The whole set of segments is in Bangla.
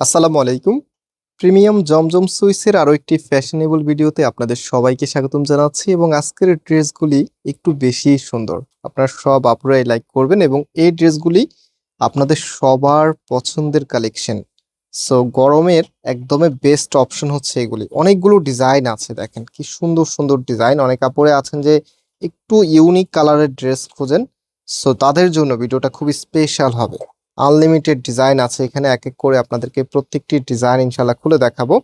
আসসালামু আলাইকুম। প্রিমিয়াম জমজম সুইসের আরও একটি ফ্যাশনেবল ভিডিওতে আপনাদের সবাইকে স্বাগতম জানাচ্ছি এবং আজকের ড্রেসগুলি একটু বেশি সুন্দর। আপনারা সব আপুরাই লাইক করবেন এবং এই ড্রেসগুলি আপনাদের সবার পছন্দের কালেকশন সো গরমের একদমই বেস্ট অপশন হচ্ছে এগুলি। অনেকগুলো ডিজাইন আছে, দেখেন কি সুন্দর সুন্দর ডিজাইন অনেক কাপড়ে আছেন যে একটু ইউনিক কালারের ড্রেস খোঁজেন। সো তাদের জন্য ভিডিওটা খুবই স্পেশাল হবে। আনলিমিটেড ডিজাইন আছে এখানে এক এক করে আপনাদেরকে প্রত্যেকটি ডিজাইন ইনশাল্লাহ খুলে দেখাবো।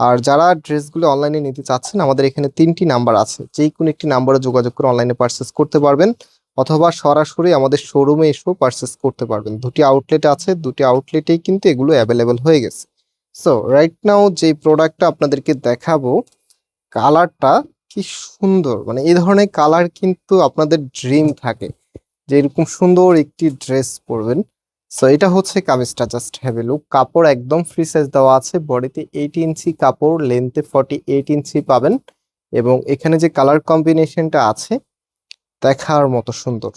আর যারা ড্রেসগুলো অনলাইনে নিতে চাচ্ছেন, আমাদের এখানে তিনটি নাম্বার আছে। যে কোনো একটি নাম্বারে যোগাযোগ করে অনলাইনে পারচেস করতে পারবেন, অথবা সরাসরি আমাদের শোরুমে এসেও পারচেস করতে পারবেন। দুটি আউটলেট আছে, দুটি আউটলেটেই কিন্তু এগুলো অ্যাভেলেবেল হয়ে গেছে। সো রাইট নাও যে প্রোডাক্টটা আপনাদেরকে দেখাবো কালারটা কি সুন্দর মানে এই ধরনের কালার কিন্তু আপনাদের ড্রিম থাকে। যে এরকম সুন্দর একটি ড্রেস পরবেন সো এটা হচ্ছে কামিজটা জাস্ট হ্যাভ এ লুক কাপড় একদম ফ্রি সাইজ দেওয়া আছে বডিতে এইট ইঞ্চি কাপড় লেন্থে ফর্টি এইট ইঞ্চি পাবেন। এবং এখানে যে কালার কম্বিনেশনটা আছে, দেখার মতো সুন্দর।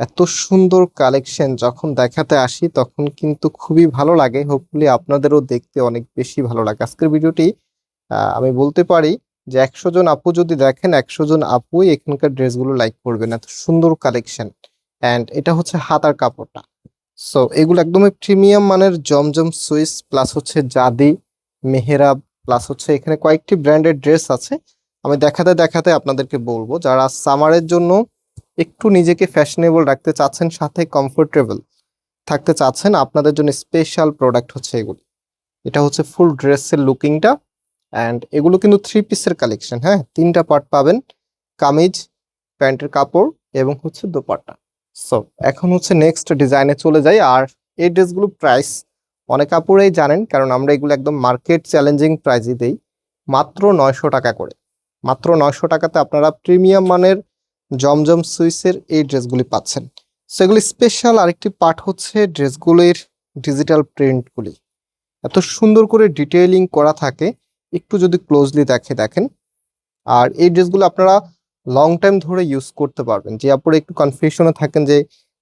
এত সুন্দর কালেকশন যখন দেখাতে আসি, তখন কিন্তু খুবই ভালো লাগে। হোপফুলি আপনাদেরও দেখতে অনেক বেশি ভালো লাগে। আজকের ভিডিওটি আমি বলতে পারি যে একশো জন আপু যদি দেখেন, একশো জন আপুই এখানকার ড্রেসগুলো লাইক করবেন। এত সুন্দর কালেকশন অ্যান্ড এটা হচ্ছে হাতার কাপড়টা। সো এগুলো একদমই প্রিমিয়াম মানের জমজম সুইস প্লাস হচ্ছে জাদি মেহেরাব প্লাস হচ্ছে এখানে কয়েকটি ব্র্যান্ডের ড্রেস আছে। আমি দেখাতে দেখাতে আপনাদেরকে বলব, যারা সামারের জন্য একটু নিজেকে ফ্যাশনেবল রাখতে চাচ্ছেন, সাথে কমফোর্টেবল থাকতে চাচ্ছেন, আপনাদের জন্য স্পেশাল প্রোডাক্ট হচ্ছে এগুলো। এটা হচ্ছে ফুল ড্রেসের লুকিংটা অ্যান্ড এগুলো কিন্তু থ্রি পিসের কালেকশন হ্যাঁ? তিনটা পার্ট পাবেন, কামিজ, প্যান্টের কাপড় এবং হচ্ছে দোপাট্টা। সো এখন হচ্ছে নেক্সট ডিজাইনে চলে যাই, আর এই ড্রেসগুলো প্রাইস অনেক কাপড়েই জানেন, কারণ আমরা এগুলো একদম মার্কেট চ্যালেঞ্জিং প্রাইজে দেই, মাত্র নয়শো টাকা করে। মাত্র নয়শো টাকাতে আপনারা প্রিমিয়াম মানের জমজম সুইসের এই ড্রেসগুলি পাচ্ছেন। সেগুলি স্পেশাল আরেকটি পার্ট হচ্ছে ড্রেসগুলির ডিজিটাল প্রিন্টগুলি এত সুন্দর করে ডিটেইলিং করা থাকে, একটু যদি ক্লোজলি দেখে দেখেন। আর এই ড্রেসগুলো আপনারা লং টাইম ধরে ইউজ করতে পারবেন। যে আপনারা একটু কনফিউশনে থাকেন যে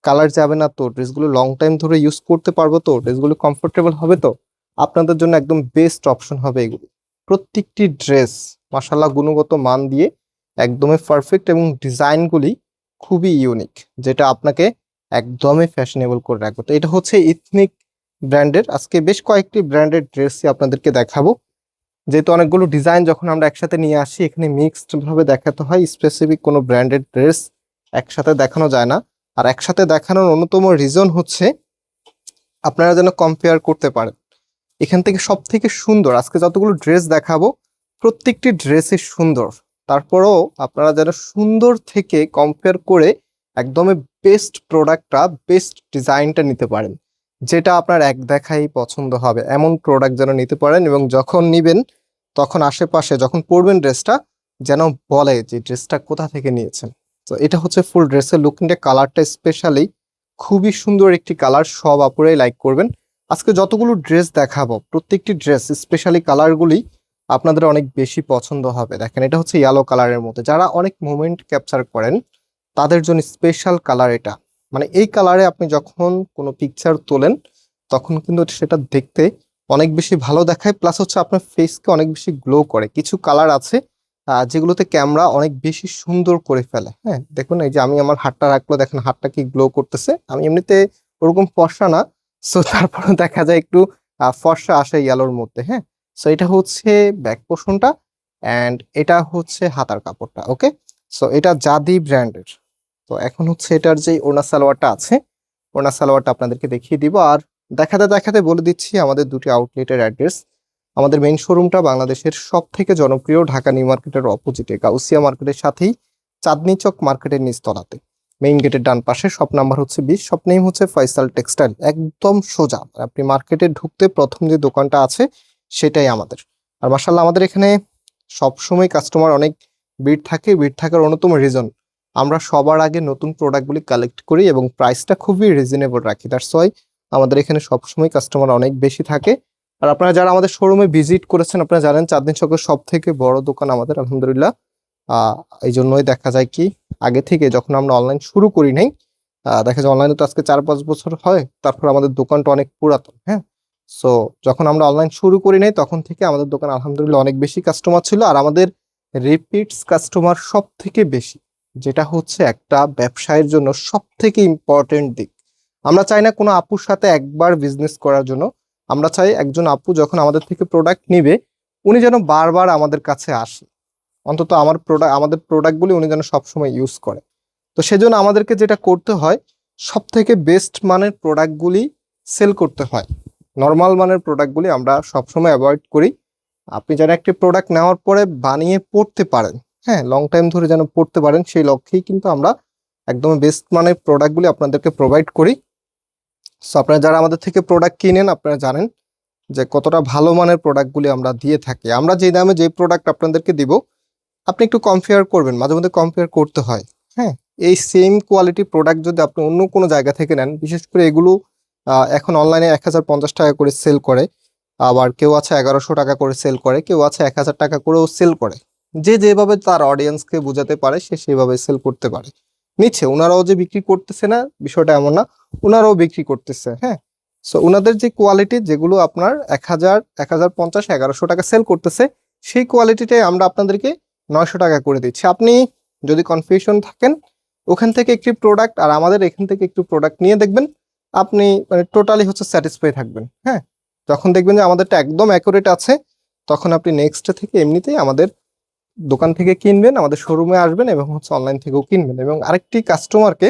কালার যাবে না তো ড্রেসগুলো লং টাইম ধরে ইউজ করতে পারব তো ড্রেসগুলো কমফোর্টেবল হবে তো? আপনাদের জন্য একদম বেস্ট অপশন হবে এগুলো। প্রত্যেকটি ড্রেস মাসাল্লাহ গুণগত মান দিয়ে একদমই পারফেক্ট এবং ডিজাইনগুলি খুবই ইউনিক যেটা আপনাকে একদমই ফ্যাশনেবল করে রাখবে। তো এটা হচ্ছে ইথনিক ব্র্যান্ডের আজকে বেশ কয়েকটি ব্র্যান্ডের ড্রেসই আপনাদেরকে দেখাবো। যেহেতু অনেকগুলো ডিজাইন যখন আমরা একসাথে নিয়ে আসি, এখানে মিক্সড ভাবে দেখাতে হয় স্পেসিফিক কোনো ব্র্যান্ডেড ড্রেস একসাথে দেখানো যায় না। আর একসাথে দেখানোর অন্যতম রিজন হচ্ছে আপনারা যেন কম্পেয়ার করতে পারেন। এখান থেকে সব থেকে সুন্দর, আজকে যতগুলো ড্রেস দেখাবো, প্রত্যেকটি ড্রেসই সুন্দর। তারপরেও আপনারা যেন সুন্দর থেকে কম্পেয়ার করে একদমই বেস্ট প্রোডাক্টটা বেস্ট ডিজাইনটা নিতে পারেন। যেটা আপনার এক দেখাই পছন্দ হবে। এমন প্রোডাক্ট যেন নিতে পারেন এবং যখন নিবেন, তখন আশেপাশে যখন পরবেন ড্রেসটা, যেন বলে যে ড্রেসটা কোথা থেকে নিয়েছেন। তো এটা হচ্ছে ফুল ড্রেসের লুকিংটা কালারটা স্পেশালি খুবই সুন্দর একটি কালার সব আপুরাই লাইক করবেন। আজকে যতগুলো ড্রেস দেখাবো, প্রত্যেকটি ড্রেস স্পেশালি কালারগুলি আপনাদের অনেক বেশি পছন্দ হবে। দেখেন, এটা হচ্ছে ইয়েলো কালারের মধ্যে। যারা অনেক মুভমেন্ট ক্যাপচার করেন, তাদের জন্য স্পেশাল কালার এটা। মানে এই কালারে আপনি যখন কোনো পিকচার তোলেন, তখন কিন্তু সেটা দেখতে অনেক বেশি ভালো দেখায় প্লাস হচ্ছে আপনার ফেসকে অনেক বেশি গ্লো করে। কিছু কালার আছে যেগুলোতে ক্যামেরা অনেক বেশি সুন্দর করে ফেলে। হ্যাঁ দেখুন এই যে আমি আমার হাতটা রাখল, দেখেন হাতটা কি গ্লো করতেছে। আমি এমনিতে ওরকম ফর্সা না সো তারপরে দেখা যায় একটু ফর্সা আসে ইয়ালোর মধ্যে। হ্যাঁ সো এটা হচ্ছে ব্যাক পোর্শনটা অ্যান্ড এটা হচ্ছে হাতার কাপড়টা ওকে সো এটা জাদি ব্র্যান্ডের তো এখন হচ্ছে এটার যে ওনা সালোয়ারটা আছে ওনা সালোয়ারটা আপনাদেরকে দেখিয়ে দিব। আর দেখাতে দেখাতে বলে দিচ্ছি আমাদের দুটি আউটলেটের অ্যাড্রেস আমাদের মেইন শোরুমটা বাংলাদেশের সব থেকে জনপ্রিয় ঢাকা নিউ মার্কেটের অপোজিটে গাউসিয়া মার্কেটের সাথেই চাঁদনি চক মার্কেটের নিচতলাতে। মেইন গেটের ডান পাশে শপ নাম্বার হচ্ছে বিশ শপ নেম হচ্ছে ফয়সাল টেক্সটাইল একদম সোজা আপনি মার্কেটে ঢুকতে প্রথম যে দোকানটা আছে, সেটাই আমাদের। আর মাসাল্লাহ আমাদের এখানে সবসময় কাস্টমার অনেক ভিড় থাকে। ভিড় থাকার অন্যতম রিজন আমরা সবার আগে নতুন প্রোডাক্টগুলি কালেক্ট করি এবং প্রাইসটা খুবই রিজনেবল রাখি। দ্যাটস ওয়াই আমাদের এখানে সবসময় কাস্টমার অনেক বেশি থাকে। আর আপনারা যারা আমাদের শোরুমে ভিজিট করেছেন, আপনারা জানেন চাঁদনি চকের সব থেকে বড় দোকান আমাদের, আলহামদুলিল্লাহ। এই জন্যই দেখা যায় কি, আগে থেকে যখন আমরা অনলাইন শুরু করি নাই দেখা যায় অনলাইনে তো আজকে চার পাঁচ বছর হয়, তারপর আমাদের দোকানটা অনেক পুরাতন হ্যাঁ? সো যখন আমরা অনলাইন শুরু করি নাই, তখন থেকে আমাদের দোকান আলহামদুলিল্লাহ অনেক বেশি কাস্টমার ছিল, আর আমাদের রিপিটস কাস্টমার সব থেকে বেশি। যেটা হচ্ছে একটা ব্যবসায়ের জন্য সব থেকে ইম্পর্টেন্ট দিক। আমরা চাই না কোনো আপুর সাথে একবার বিজনেস করার জন্য। আমরা চাই একজন আপু যখন আমাদের থেকে প্রোডাক্ট নিবে, উনি যেন বারবার আমাদের কাছে আসে। অন্তত আমার প্রোডাক্ট আমাদের প্রোডাক্টগুলি উনি যেন সবসময় ইউজ করে। তো সেজন্য আমাদেরকে যেটা করতে হয় সব থেকে বেস্ট মানের প্রোডাক্টগুলি সেল করতে হয়। নর্মাল মানের প্রোডাক্টগুলি আমরা সবসময় অ্যাভয়েড করি। আপনি যেন একটি প্রোডাক্ট নেওয়ার পরে বানিয়ে পড়তে পারেন। হ্যাঁ লং টাইম ধরে যেন পড়তে পারেন, সেই লক্ষ্যেই কিন্তু আমরা একদম বেস্ট মানের প্রোডাক্টগুলি আপনাদেরকে প্রোভাইড করি। সো আপনারা যারা আমাদের থেকে প্রোডাক্ট কিনেন, আপনারা জানেন যে কতটা ভালো মানের প্রোডাক্টগুলি আমরা দিয়ে থাকি। আমরা যে দামে যে প্রোডাক্ট আপনাদেরকে দিব, আপনি একটু কম্পেয়ার করবেন, মাঝে মধ্যে কম্পেয়ার করতে হয়। হ্যাঁ এই সেম কোয়ালিটি প্রোডাক্ট যদি আপনি অন্য কোনো জায়গা থেকে নেন, বিশেষ করে এগুলো এখন অনলাইনে এক হাজার পঞ্চাশ টাকা করে সেল করে, আবার কেউ আছে এগারোশো টাকা করে সেল করে, কেউ আছে এক হাজার টাকা করেও সেল করে। যে যেভাবে তার অডিয়েন্সকে বোঝাতে পারে, সে সেভাবে সেল করতে পারে। নিচ্ছে ওনারাও যে বিক্রি করতেছে না, বিষয়টা এমন না ওনারাও বিক্রি করতেছে হ্যাঁ? সো ওনাদের যে কোয়ালিটি যেগুলো আপনার এক হাজার এক হাজার পঞ্চাশ, এগারোশো টাকা সেল করতেছে, সেই কোয়ালিটিটাই আমরা আপনাদেরকে নয়শো টাকা করে দিচ্ছি। আপনি যদি কনফিউশন থাকেন, ওখান থেকে একটি প্রোডাক্ট আর আমাদের এখান থেকে একটু প্রোডাক্ট নিয়ে দেখবেন, আপনি মানে টোটালি হচ্ছে স্যাটিসফাই থাকবেন হ্যাঁ? যখন দেখবেন যে আমাদেরটা একদম অ্যাকুরেট আছে, তখন আপনি নেক্সট থেকে এমনিতেই আমাদের দোকান থেকে কিনবেন, আমাদের শোরুমে আসবেন এবং হচ্ছে অনলাইন থেকেও কিনবেন এবং আরেকটি কাস্টমারকে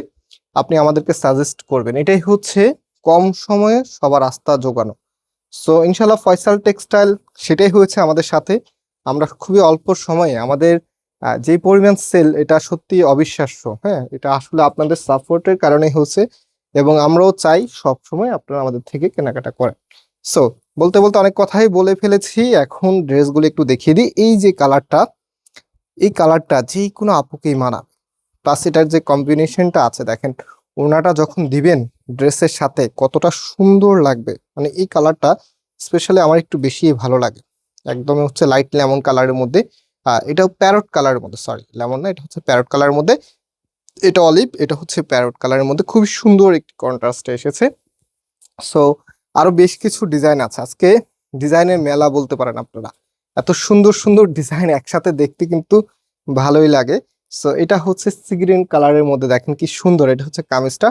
আপনি আমাদেরকে সাজেস্ট করবেন। এটাই হচ্ছে কম সময়ে সবার আস্থা জোগানো। সো ইনশাল্লাহ ফয়সাল টেক্সটাইল সেটাই হয়েছে আমাদের সাথে। আমরা খুবই অল্প সময়ে আমাদের যে পরিমাণ সেল এটা সত্যি অবিশ্বাস্য হ্যাঁ? এটা আসলে আপনাদের সাপোর্টের কারণে হচ্ছে এবং আমরাও চাই সব সময় আপনারা আমাদের থেকে কেনাকাটা করেন। সো বলতে বলতে অনেক কথাই বলে ফেলেছি। এখন ড্রেসগুলো একটু দেখিয়ে দিই। এই যে কালারটা এই কালারটা যে কোনো আপুকেই মানাবে। প্লাস এটার যে কম্বিনেশনটা আছে, দেখেন ওড়নাটা যখন দিবেন ড্রেসের সাথে কতটা সুন্দর লাগবে। মানে এই কালারটা স্পেশালি আমার একটু বেশি ভালো লাগে। একদম হচ্ছে লাইট লেমন কালারের মধ্যে। এটাও প্যারট কালারের মধ্যে সরি লেমন না, এটা হচ্ছে প্যারট কালারের মধ্যে। এটা অলিভ এটা হচ্ছে প্যারট কালারের মধ্যে। খুবই সুন্দর একটি কন্ট্রাস্ট এসেছে। সো আরও বেশ কিছু ডিজাইন আছে। আজকে ডিজাইনের মেলা বলতে পারেন আপনারা। এত সুন্দর সুন্দর ডিজাইন একসাথে দেখতে কিন্তু ভালোই লাগে। সো এটা হচ্ছে সি গ্রিন কালারের মধ্যে দেখেন কি সুন্দর, এটা হচ্ছে কামিজটা।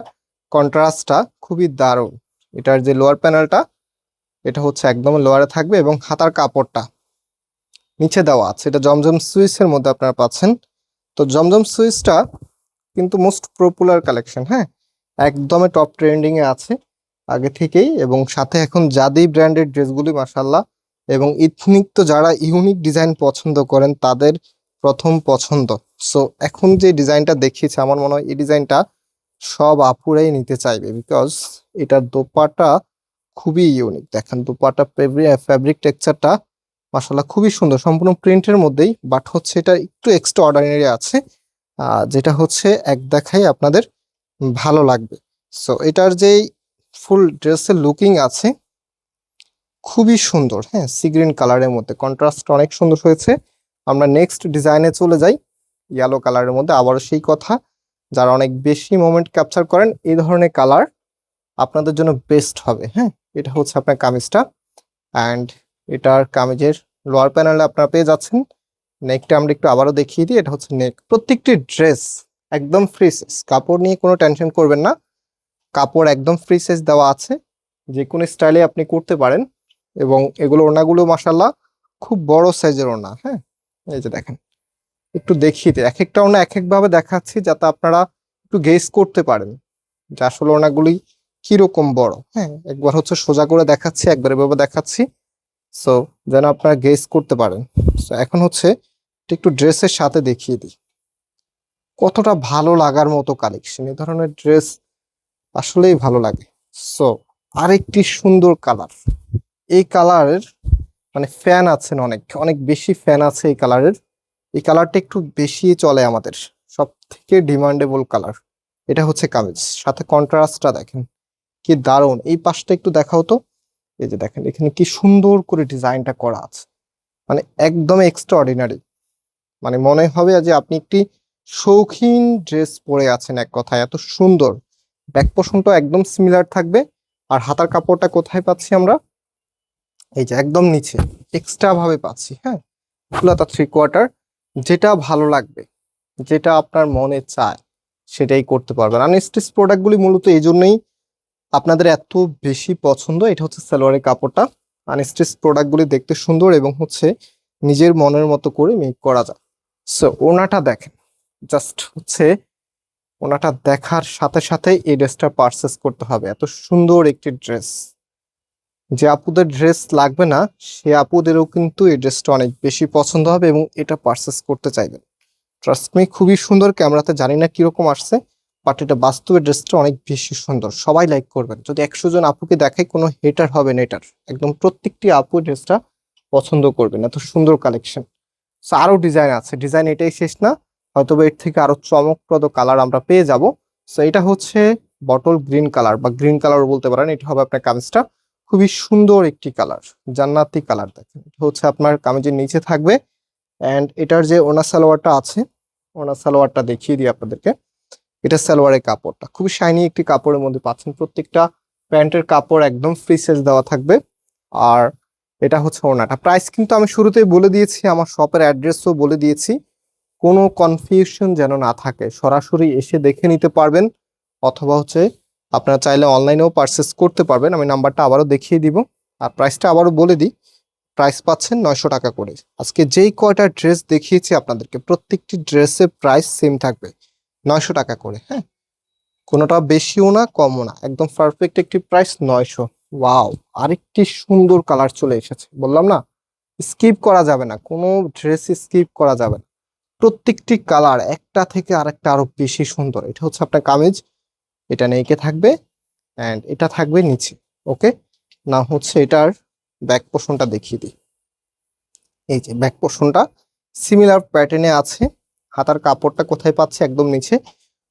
কন্ট্রাস্টটা খুবই দারুণ। এটার যে লোয়ার প্যানেলটা এটা হচ্ছে একদম লোয়ারে থাকবে এবং হাতার কাপড়টা নিচে দেওয়া আছে। এটা জমজম সুইসের মধ্যে আপনারা পাচ্ছেন। তো জমজম সুইসটা কিন্তু মোস্ট পপুলার কালেকশন হ্যাঁ? একদমই টপ ট্রেন্ডিংয়ে আছে আগে থেকেই এবং সাথে এখন জাদি ব্র্যান্ডের ড্রেসগুলি মাসাল্লাহ এবং ইথনিক তো যারা ইউনিক ডিজাইন পছন্দ করেন, তাদের প্রথম পছন্দ। সো এখন যে ডিজাইনটা দেখিয়েছে, আমার মনে হয় এই ডিজাইনটা সব আপুরাই নিতে চাইবে বিকজ এটার দোপাটা খুবই ইউনিক দেখেন, দোপাটা ফ্যাব্রিক টেক্সচারটা মাসাল্লাহ খুবই সুন্দর। সম্পূর্ণ প্রিন্টের মধ্যেই বাট হচ্ছে এটা একটু এক্সট্রা অর্ডিনারি আছে যেটা হচ্ছে এক দেখাই আপনাদের ভালো লাগবে। সো এটার যেই ফুল ড্রেসের লুকিং আছে খুবই সুন্দর হ্যাঁ সি গ্রিন কালারের মধ্যে। কন্ট্রাস্ট অনেক সুন্দর হয়েছে। আমরা নেক্সট ডিজাইনে চলে যাই। ইয়েলো কালারের মধ্যে আবারও সেই কথা। যারা অনেক বেশি মোমেন্ট ক্যাপচার করেন, এই ধরনের কালার আপনাদের জন্য বেস্ট হবে হ্যাঁ? এটা হচ্ছে আপনার কামিজটা। অ্যান্ড এটার কামিজের লোয়ার প্যানেলে আপনারা পেয়ে যাচ্ছেন। নেকটা আমরা একটু আবারও দেখিয়ে দিই। এটা হচ্ছে নেক প্রত্যেকটি ড্রেস একদম ফ্রি সাইজ কাপড় নিয়ে কোনো টেনশন করবেন না। কাপড় একদম ফ্রি সাইজ দেওয়া আছে। যে কোনো স্টাইলে আপনি করতে পারেন। এবং এগুলো ওনাগুলো মাসাল্লাহ খুব বড় সাইজের ওনা হ্যাঁ? এই যে দেখেন, একটু দেখিয়ে এক একটা ওড়না এক একভাবে দেখাচ্ছি যাতে আপনারা একটু গেস করতে পারেন যে আসলে ওড়নাগুলি কীরকম বড় হ্যাঁ? একবার হচ্ছে সোজা করে দেখাচ্ছি, একবার এভাবে দেখাচ্ছি। সো যেন আপনারা গেস করতে পারেন। সো এখন হচ্ছে একটু ড্রেসের সাথে দেখিয়ে দিই। কতটা ভালো লাগার মতো কালেকশন এই ধরনের ড্রেস আসলেই ভালো লাগে। সো আরেকটি সুন্দর কালার এই কালারের মানে ফ্যান আছেন অনেক অনেক বেশি ফ্যান আছে এই কালারের। এই কালারটা একটু বেশি চলে আমাদের সব থেকে ডিমান্ডেবল কালার। এটা হচ্ছে কামিজ, সাথে কন্ট্রাস্টটা দেখেন, কি দারুণ। এই পাশটা একটু দেখাও তো। এই যে দেখেন, এখানে কি সুন্দর করে ডিজাইনটা করা আছে। মানে একদম এক্সট্রা অর্ডিনারি মানে মনে হবে যে আপনি একটি শৌখিন ড্রেস পরে আছেন এক কথায়, এত সুন্দর। ব্যাক পোষণটা একদম সিমিলার থাকবে। আর হাতার কাপড়টা কোথায় পাচ্ছি আমরা? এই যে একদম নিচে এক্সট্রা ভাবে পাচ্ছি হ্যাঁ? ফুলাতা থ্রি কোয়ার্টার যেটা ভালো লাগবে, যেটা আপনার মনে চায়, সেটাই করতে পারবেন। আনস্টিচ প্রোডাক্টগুলি মূলত এই জন্যই আপনাদের এত বেশি পছন্দ, এটা হচ্ছে সালোয়ারের কাপড়টা। আনস্টিচ প্রোডাক্টগুলি দেখতে সুন্দর এবং হচ্ছে নিজের মনের মতো করে মেক করা যায়। সো ওনাটা দেখেন জাস্ট হচ্ছে ওনাটা দেখার সাথে সাথে এই ড্রেসটা পারচেস করতে হবে। এত সুন্দর একটি ড্রেস যে আপুদের ড্রেস লাগবে না, সে আপুদেরও কিন্তু এই ড্রেসটা অনেক বেশি পছন্দ হবে এবং এটা পারচেস করতে চাইবেন ট্রাস্ট মি খুবই সুন্দর, ক্যামেরাতে জানি না কীরকম আসছে বাট এটা বাস্তবে ড্রেসটা অনেক বেশি সুন্দর। সবাই লাইক করবেন। যদি একশো জন আপুকে দেখায়, কোনো হেটার হবে না এটার। একদম প্রত্যেকটি আপু ড্রেসটা পছন্দ করবেন। এত সুন্দর কালেকশন সো আরও ডিজাইন আছে। ডিজাইন এটাই শেষ না। হয়তো এর থেকে আরও চমকপ্রদ কালার আমরা পেয়ে যাব। সো এটা হচ্ছে বটল গ্রিন কালার বা গ্রিন কালার বলতে পারেন। এটা হবে আপনার কামিজটা খুবই সুন্দর একটি কালার, জান্নাতি কালার দেখেন। এটা হচ্ছে আপনার কামিজের নিচে থাকবে অ্যান্ড এটার যে ওনা সালোয়ারটা আছে ওনা সালোয়ারটা দেখিয়ে দিই আপনাদেরকে। এটা সালোয়ারের কাপড়টা, খুবই শাইনি একটি কাপড়ের মধ্যে পাচ্ছেন। প্রত্যেকটা প্যান্টের কাপড় একদম ফ্রি সাইজ দেওয়া থাকবে। আর এটা হচ্ছে ওনাটা। প্রাইস কিন্তু আমি শুরুতেই বলে দিয়েছি, আমার শপের অ্যাড্রেসও বলে দিয়েছি। কোনো কনফিউশন যেন না থাকে, সরাসরি এসে দেখে নিতে পারবেন। অথবা হচ্ছে আপনারা চাইলে অনলাইনেও পারচেস করতে পারবেন। আমি নাম্বারটা আবারও দেখিয়ে দিব। আর প্রাইসটা আবারও বলে দিই। প্রাইস পাচ্ছেন নয়শো টাকা করে। আজকে যেই কয়টা ড্রেস দেখিয়েছি আপনাদেরকে, প্রত্যেকটি ড্রেসের প্রাইস সেম থাকবে। নয়শো টাকা করে হ্যাঁ? কোনোটা বেশিও না, কমও না। একদম পারফেক্ট একটি প্রাইস নয়শো। ওয়াও আরেকটি সুন্দর কালার চলে এসেছে। বললাম না স্কিপ করা যাবে না। কোনো ড্রেস স্কিপ করা যাবে না। প্রত্যেকটি কালার একটা থেকে আরেকটা আরও বেশি সুন্দর। এটা হচ্ছে আপনার কামিজ। এটা নেইকে থাকবে? অ্যান্ড এটা থাকবে নিচে ওকে না হচ্ছে এটার ব্যাক পোর্শনটা দেখিয়ে দিই। এই যে ব্যাক পোর্শনটা সিমিলার প্যাটার্নে আছে। হাতার কাপড়টা কোথায় পাচ্ছে? একদম নিচে।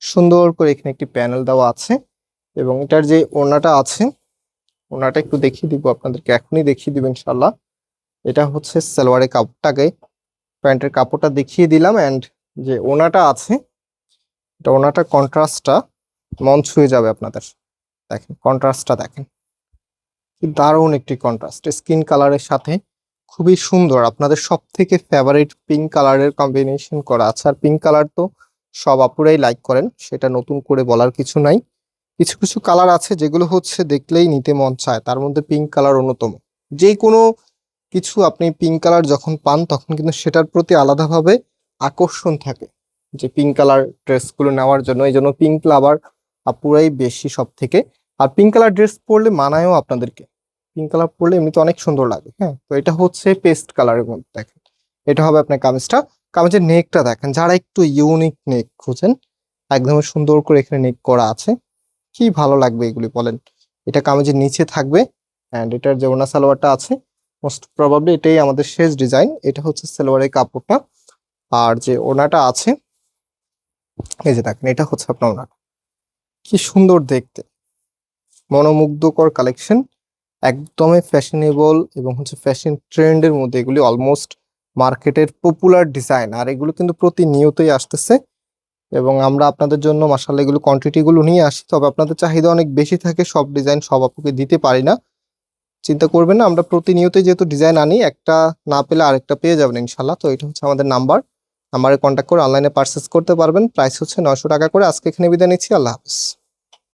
সুন্দর করে এখানে একটি প্যানেল দেওয়া আছে এবং এটার যে ওড়নাটা আছে ওনাটা একটু দেখিয়ে দিব, আপনাদেরকে এখনই দেখিয়ে দিব ইনশাল্লাহ এটা হচ্ছে সালোয়ারের কাপড়টাকে, প্যান্টের কাপড়টা দেখিয়ে দিলাম অ্যান্ড যে ওনাটা আছে, এটা ওনাটা কন্ট্রাস্টটা মন ছুঁয়ে যাবে আপনাদের। দেখেন কন্ট্রাস্টটা দেখেন। দারুণ একটি কন্ট্রাস্ট স্কিন কালারের সাথে খুবই সুন্দর। আপনাদের সব থেকে ফেভারিট পিঙ্ক কালারের কম্বিনেশন করা আছে। আর পিঙ্ক কালার তো সব আপুরাই লাইক করেন, সেটা নতুন করে বলার কিছু নাই। কিছু কিছু কালার আছে যেগুলো হচ্ছে দেখলেই নিতে মন চায়। তার মধ্যে পিঙ্ক কালার অন্যতম। যে কোনো কিছু আপনি পিঙ্ক কালার যখন পান, তখন কিন্তু সেটার প্রতি আলাদাভাবে আকর্ষণ থাকে। যে পিঙ্ক কালার ড্রেসগুলো নেওয়ার জন্য। এই জন্য পিঙ্ক লাভার আপুরাই বেশি সব থেকে আর পিঙ্ক কালার ড্রেস পরলে মানায়ও আপনাদেরকে। পিঙ্ক কালার পরলে এমনিতে অনেক সুন্দর লাগে হ্যাঁ? তো এটা হচ্ছে পেস্ট কালারের মধ্যে দেখেন। এটা হবে আপনার কামিজটা। কামিজের নেকটা দেখেন, যারা একটু ইউনিক নেক খুঁজেন, একদম সুন্দর করে এখানে নেক করা আছে, কি ভালো লাগবে এগুলি বলেন। এটা কামিজের নিচে থাকবে অ্যান্ড এটার যে ওনা সালোয়ারটা আছে মোস্ট প্রবাবলি এটাই আমাদের শেষ ডিজাইন এটা হচ্ছে সালোয়ারের কাপড়টা। আর যে ওনাটা আছে, এই যে দেখেন, এটা হচ্ছে আপনার ওনাটা কি সুন্দর দেখতে। মনোমুগ্ধকর কালেকশন একদমই ফ্যাশনেবল এবং হচ্ছে ফ্যাশন ট্রেন্ডের মধ্যে এগুলি অলমোস্ট মার্কেটের পপুলার ডিজাইন আর এগুলো কিন্তু প্রতিনিয়তই আসতেছে। এবং আমরা আপনাদের জন্য মাসাল্লাহ এগুলো কোয়ান্টিটিগুলো নিয়ে আসি, তবে আপনাদের চাহিদা অনেক বেশি থাকে, সব ডিজাইন সব আপুকে দিতে পারি না। চিন্তা করবেন না, আমরা প্রতিনিয়তই যেহেতু ডিজাইন আনি, একটা না পেলে আরেকটা পেয়ে যাবেন ইনশাল্লাহ তো এটা হচ্ছে আমাদের নাম্বার নাম্বারে কন্ট্যাক্ট করে অনলাইনে পারচেস করতে পারবেন। প্রাইস হচ্ছে নশো টাকা করে। আজকে এখানে বিদায় নিচ্ছি। আল্লাহ হাফিজ।